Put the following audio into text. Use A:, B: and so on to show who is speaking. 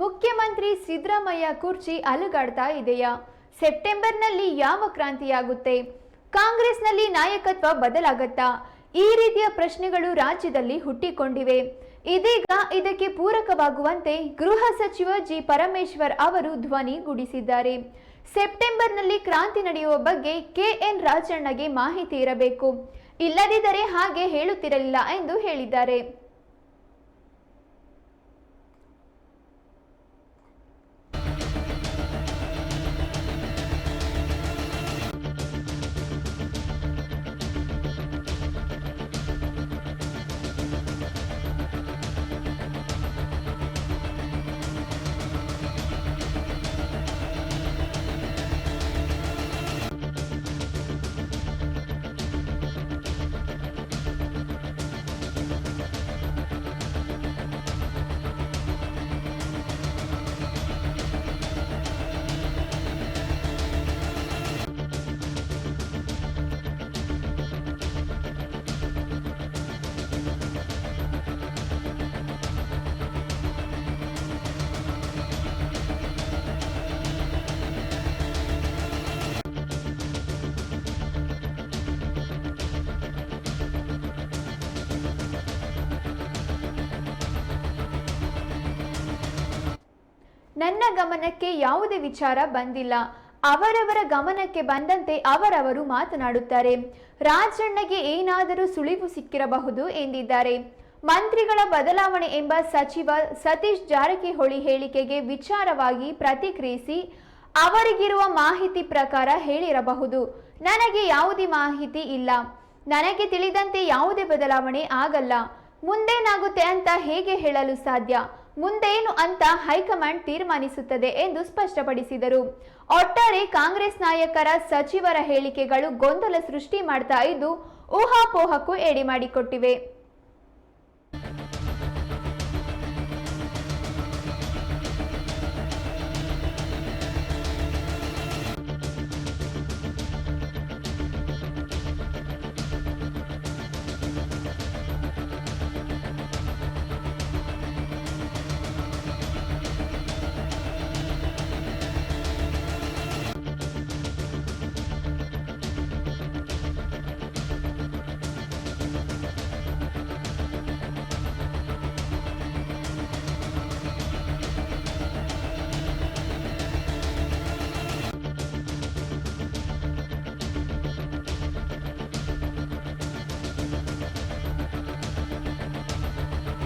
A: ಮುಖ್ಯಮಂತ್ರಿ ಸಿದ್ದರಾಮಯ್ಯ ಕುರ್ಚಿ ಅಲುಗಾಡ್ತಾ ಇದೆಯಾ? ಸೆಪ್ಟೆಂಬರ್ನಲ್ಲಿ ಯಾವ ಕ್ರಾಂತಿಯಾಗುತ್ತೆ? ಕಾಂಗ್ರೆಸ್ನಲ್ಲಿ ನಾಯಕತ್ವ ಬದಲಾಗತ್ತಾ? ಈ ರೀತಿಯ ಪ್ರಶ್ನೆಗಳು ರಾಜ್ಯದಲ್ಲಿ ಹುಟ್ಟಿಕೊಂಡಿವೆ. ಇದೀಗ ಇದಕ್ಕೆ ಪೂರಕವಾಗುವಂತೆ ಗೃಹ ಸಚಿವ ಜಿ. ಪರಮೇಶ್ವರ್ ಅವರು ಧ್ವನಿ ಗುಡಿಸಿದ್ದಾರೆ. ಸೆಪ್ಟೆಂಬರ್ನಲ್ಲಿ ಕ್ರಾಂತಿ ನಡೆಯುವ ಬಗ್ಗೆ ಕೆಎನ್ ರಾಜಣ್ಣಗೆ ಮಾಹಿತಿ ಇರಬೇಕು. ಇಲ್ಲದಿದ್ದರೆ ಹಾಗೆ ಹೇಳುತ್ತಿರಲಿಲ್ಲ ಎಂದು ಹೇಳಿದ್ದಾರೆ. ನನ್ನ ಗಮನಕ್ಕೆ ಯಾವುದೇ ವಿಚಾರ ಬಂದಿಲ್ಲ. ಅವರವರ ಗಮನಕ್ಕೆ ಬಂದಂತೆ ಅವರವರು ಮಾತನಾಡುತ್ತಾರೆ. ರಾಜಣ್ಣಗೆ ಏನಾದರೂ ಸುಳಿವು ಸಿಕ್ಕಿರಬಹುದು ಎಂದಿದ್ದಾರೆ. ಮಂತ್ರಿಗಳ ಬದಲಾವಣೆ ಎಂಬ ಸಚಿವ ಸತೀಶ್ ಜಾರಕಿಹೊಳಿ ಹೇಳಿಕೆಗೆ ವಿಚಾರವಾಗಿ ಪ್ರತಿಕ್ರಿಯಿಸಿ, ಅವರಿಗಿರುವ ಮಾಹಿತಿ ಪ್ರಕಾರ ಹೇಳಿರಬಹುದು. ನನಗೆ ಯಾವುದೇ ಮಾಹಿತಿ ಇಲ್ಲ. ನನಗೆ ತಿಳಿದಂತೆ ಯಾವುದೇ ಬದಲಾವಣೆ ಆಗಲ್ಲ. ಮುಂದೇನಾಗುತ್ತೆ ಅಂತ ಹೇಗೆ ಹೇಳಲು ಸಾಧ್ಯ? ಮುಂದೇನು ಅಂತ ಹೈಕಮಾಂಡ್ ತೀರ್ಮಾನಿಸುತ್ತದೆ ಎಂದು ಸ್ಪಷ್ಟಪಡಿಸಿದರು. ಒಟ್ಟಾರೆ ಕಾಂಗ್ರೆಸ್ ನಾಯಕರ ಸಚಿವರ ಹೇಳಿಕೆಗಳು ಗೊಂದಲ ಸೃಷ್ಟಿ ಮಾಡ್ತಾ ಇದ್ದು, ಊಹಾಪೋಹಕ್ಕೂ ಎಡೆ ಮಾಡಿಕೊಟ್ಟಿವೆ